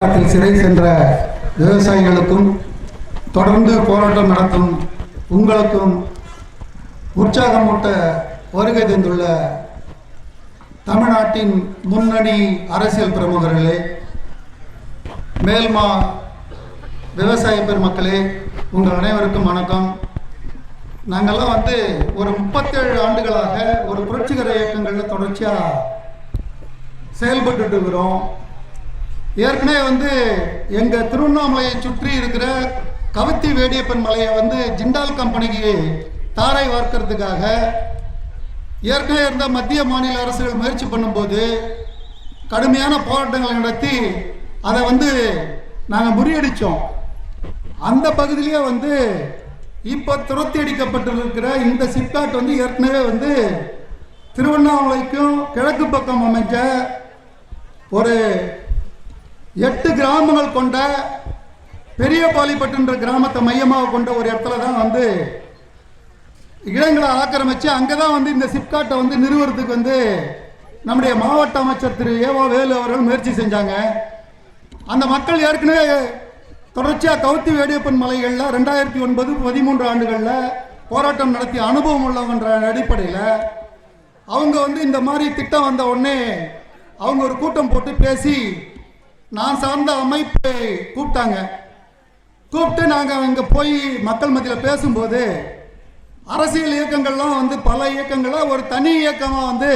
நாட்டில் சிறை சென்ற விவசாயிகளுக்கும் தொடர்ந்து போராட்டம் நடத்தும் உங்களுக்கும் உற்சாகமூட்ட வருகை தந்துள்ள தமிழ்நாட்டின் முன்னணி அரசியல் பிரமுகர்களே மேல்மா விவசாய பெருமக்களே உங்கள் அனைவருக்கும் வணக்கம். நாங்கள்லாம் வந்து ஒரு முப்பத்தேழு ஆண்டுகளாக ஒரு புரட்சிகர இயக்கங்களில் தொடர்ச்சியாக செயல்பட்டுட்டு இருக்கிறோம். ஏற்கனவே வந்து எங்கள் திருவண்ணாமலையை சுற்றி இருக்கிற கவித்தி வேடியப்பன் மலையை வந்து ஜிண்டால் கம்பெனிக்கு தாரை வார்க்கறதுக்காக ஏற்கனவே இருந்த மத்திய மாநில அரசுகள் முயற்சி பண்ணும்போது கடுமையான போராட்டங்களை நடத்தி அதை வந்து நாங்கள் முறியடித்தோம் அந்த பகுதியிலேயே வந்து இப்போ துரத்தி அடிக்கப்பட்டிருக்கிற இந்த சிப்காட் வந்து ஏற்கனவே வந்து திருவண்ணாமலைக்கும் கிழக்கு பக்கம் அமைஞ்ச ஒரு எட்டு கிராமங்கள் கொண்ட பெரியபாலிப்பட்டுன்ற கிராமத்தை மையமாக கொண்ட ஒரு இடத்துல தான் வந்து இடங்களை ஆக்கிரமிச்சு அங்கே தான் வந்து இந்த சிப்காட்டை வந்து நிறுவனத்துக்கு வந்து நம்முடைய மாவட்ட அமைச்சர் திரு ஏவா வேலு அவர்கள் முயற்சி செஞ்சாங்க. அந்த மக்கள் ஏற்கனவே தொடர்ச்சியாக கவுத்தி வேடியப்பன் மலைகளில் ரெண்டாயிரத்தி ஒன்பது பதிமூன்று ஆண்டுகளில் போராட்டம் நடத்திய அனுபவம் உள்ளவன்ற அடிப்படையில் அவங்க வந்து இந்த மாதிரி திட்டம் வந்த உடனே அவங்க ஒரு கூட்டம் போட்டு பேசி நான் சார்ந்த அமைப்பை கூப்பிட்டாங்க. கூப்பிட்டு நாங்கள் அங்கே போய் மக்கள் மத்தியில் பேசும்போது அரசியல் இயக்கங்கள்லாம் வந்து பல இயக்கங்களாக ஒரு தனி இயக்கமாக வந்து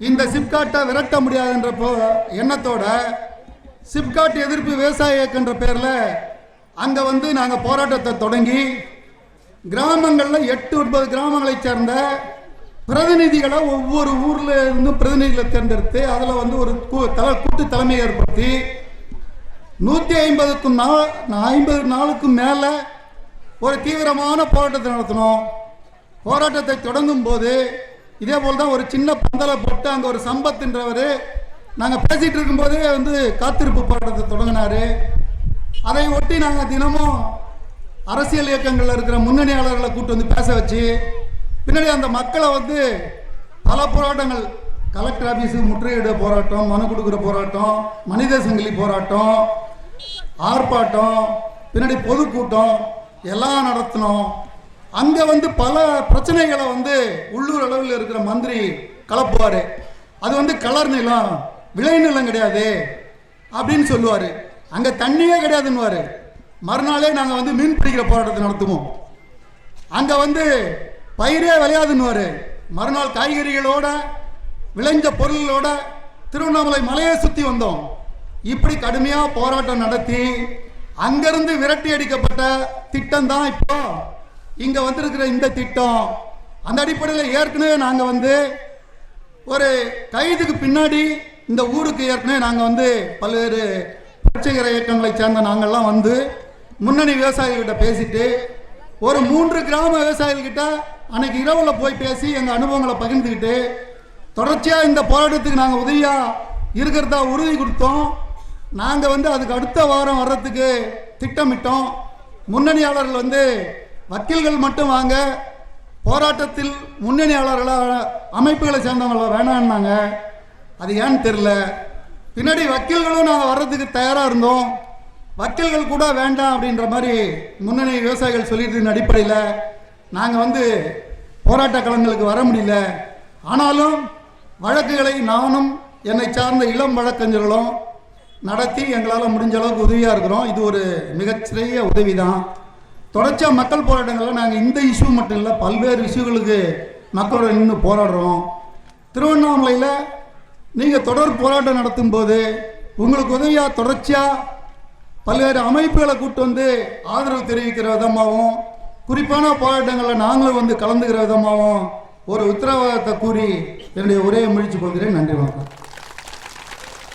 இந்த சிப்காட்டை விரட்ட முடியாதுன்ற போ எண்ணத்தோட சிப்காட் எதிர்ப்பு விவசாய இயக்கன்ற பேரில் அங்கே வந்து நாங்கள் போராட்டத்தை தொடங்கி கிராமங்களில் எட்டு ஒன்பது கிராமங்களைச் சேர்ந்த பிரதிநிதிகளை ஒவ்வொரு ஊர்ல இருந்தும் பிரதிநிதிகளை தேர்ந்தெடுத்து அதில் வந்து ஒரு கூ- கூட்டு தலைமை ஏற்படுத்தி நூற்றி ஐம்பதுக்கும் நாள் ஐம்பது நாளுக்கும் மேலே ஒரு தீவிரமான போராட்டத்தை நடத்தினோம் போராட்டத்தை தொடங்கும் போது இதே போல் தான் ஒரு சின்ன பந்தலை போட்டு அங்கே ஒரு சம்பத்துன்றவர் நாங்கள் பேசிகிட்டு இருக்கும்போதே வந்து காத்திருப்பு போராட்டத்தை தொடங்கினார். அதை ஒட்டி நாங்கள் தினமும் அரசியல் இயக்கங்களில் இருக்கிற முன்னணியாளர்களை கூட்டு வந்து பேச வச்சு பின்னாடி அந்த மக்களை வந்து பல போராட்டங்கள். கலெக்டர் ஆஃபீஸுக்கு முற்றுகையிட போராட்டம் மனு கொடுக்குற போராட்டம் மனித சங்கிலி போராட்டம் ஆர்ப்பாட்டம் பின்னாடி பொதுக்கூட்டம் எல்லாம் நடத்தினோம். அங்கே வந்து பல பிரச்சனைகளை வந்து உள்ளூர் அளவில் இருக்கிற மந்திரி கலப்புவார். அது வந்து கலர் நிலம் விளைநிலம் கிடையாது அப்படின்னு சொல்லுவார். அங்கே தண்ணியே கிடையாதுன்னுவார். மறுநாளே நாங்கள் வந்து மீன் பிடிக்கிற போராட்டத்தை நடத்துவோம். அங்கே வந்து பயிரே விளையாதுன்னுவார். மறுநாள் காய்கறிகளோட விளைஞ்ச பொருளோட திருவண்ணாமலை மலையை சுற்றி வந்தோம். இப்படி கடுமையாக போராட்டம் நடத்தி அங்கேருந்து விரட்டி அடிக்கப்பட்ட திட்டம் தான் இப்போ. இங்கே வந்திருக்கிற இந்த திட்டம். அந்த அடிப்படையில் ஏற்கனவே நாங்கள் வந்து ஒரு கைதுக்கு பின்னாடி இந்த ஊருக்கு ஏற்கனவே நாங்கள் வந்து பல்வேறு புரட்சிகர இயக்கங்களை சேர்ந்த நாங்கள்லாம் வந்து முன்னணி விவசாயிகிட்ட பேசிட்டு ஒரு மூன்று கிராம விவசாயிகள்கிட்ட அன்னைக்கு இரவில் போய் பேசி எங்கள் அனுபவங்களை பகிர்ந்துக்கிட்டு தொடர்ச்சியாக இந்த போராட்டத்துக்கு நாங்கள் உதவியாக இருக்கிறதா உறுதி கொடுத்தோம். நாங்கள் வந்து அதுக்கு அடுத்த வாரம் வர்றதுக்கு திட்டமிட்டோம். முன்னணியாளர்கள் வந்து வக்கீல்கள் மட்டும் வாங்க போராட்டத்தில் முன்னணியாளர்களாக அமைப்புகளை சேர்ந்தவங்கள வேணான்னாங்க அது ஏன்னு தெரில பின்னாடி வக்கீல்களும் நாங்கள் வர்றதுக்கு தயாராக இருந்தோம். வக்கீல்கள் கூட வேண்டாம் அப்படின்ற மாதிரி முன்னணி விவசாயிகள் சொல்லிட்டு அடிப்படையில் நாங்கள் வந்து போராட்ட களங்களுக்கு வர முடியல. ஆனாலும் வழக்குகளை நானும் என்னை சார்ந்த இளம் வழக்கறிஞர்களும் நடத்தி எங்களால் முடிஞ்ச அளவுக்கு உதவியாக இருக்கிறோம். இது ஒரு மிகச்சிறிய உதவி தான் தொடர்ச்சியாக மக்கள் போராட்டங்களில் நாங்கள் இந்த இஷ்யூ மட்டும் இல்லை பல்வேறு இஷ்யூகளுக்கு மக்களோட நின்று போராடுறோம். திருவண்ணாமலையில் நீங்கள் தொடர் போராட்டம் நடத்தும் போது உங்களுக்கு உதவியாக தொடர்ச்சியாக பல்வேறு அமைப்புகளை கூட்டு வந்து ஆதரவு தெரிவிக்கிற விதமாகவும் குறிப்பான போராட்டங்களில் நாங்களும் வந்து கலந்துக்கிற விதமாகவும் ஒரு உத்தரவாதத்தை கூறி என்னுடைய உரையை முடித்துக் கொள்கிறேன். நன்றி வணக்கம்.